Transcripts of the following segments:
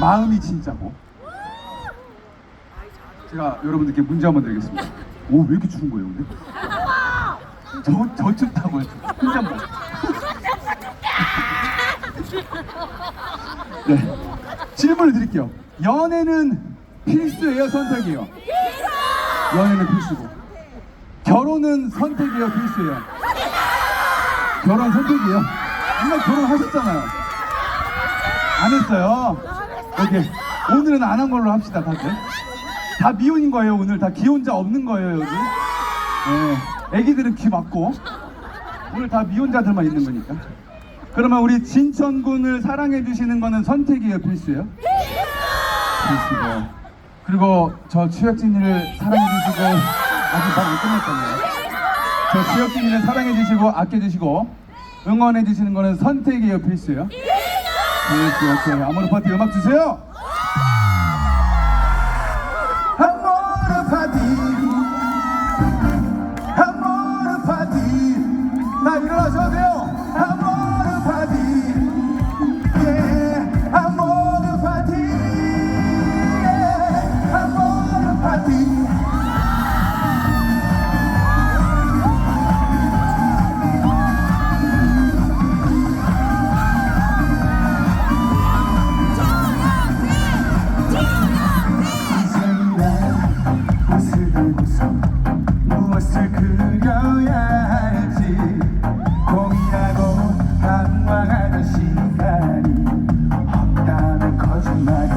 마음이 진짜고. 제가 여러분들께 문제 한번 드리겠습니다. 오, 왜 이렇게 추운 거예요, 근데? 저, 저 춥다고요. 혼잣말. 네. 질문을 드릴게요. 연애는 필수예요, 선택이에요? 연애는 필수고. 결혼은 선택이에요, 필수예요? 결혼 선택이에요? 누가 결혼하셨잖아요. 안 했어요? 오케이. 오늘은 안 한 걸로 합시다, 다들. 다 미혼인 거예요, 오늘. 다 기혼자 없는 거예요, 여기. 네. 애기들은 귀 막고. 오늘 다 미혼자들만 있는 거니까. 그러면 우리 진천군을 사랑해 주시는 거는 선택이에요, 필수예요? 필수고. 그리고 저 취혁진이를 사랑해 주시고 아직 말안 끝났잖아요. 저 취혁진이를 사랑해 주시고 아껴 주시고 응원해 주시는 거는 선택이에요, 필수예요? 필수. 오케이. 아모르 파티 음악 주세요. 아모르 파티. 아모르 파티. 나 일어나셔도 돼요. 아모르 없다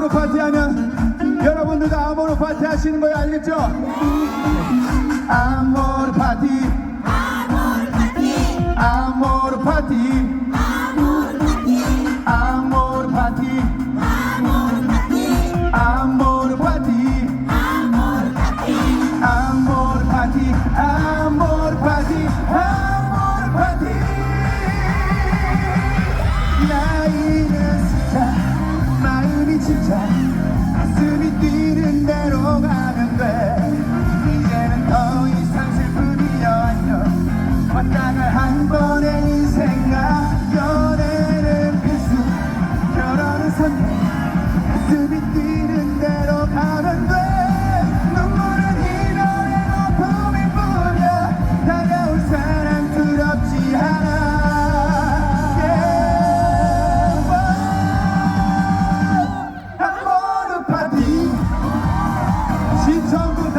제가 아모르 파티 하면 여러분들도 아모르 파티 하시는 거예요, 알겠죠? 아모르 파티. 아모르 파티. 아모르 파티. 진짜 가슴이 뛰는 대로 가면 돼. 이제는 더 이상 슬픔이여 안녕 왔다가 Jungle.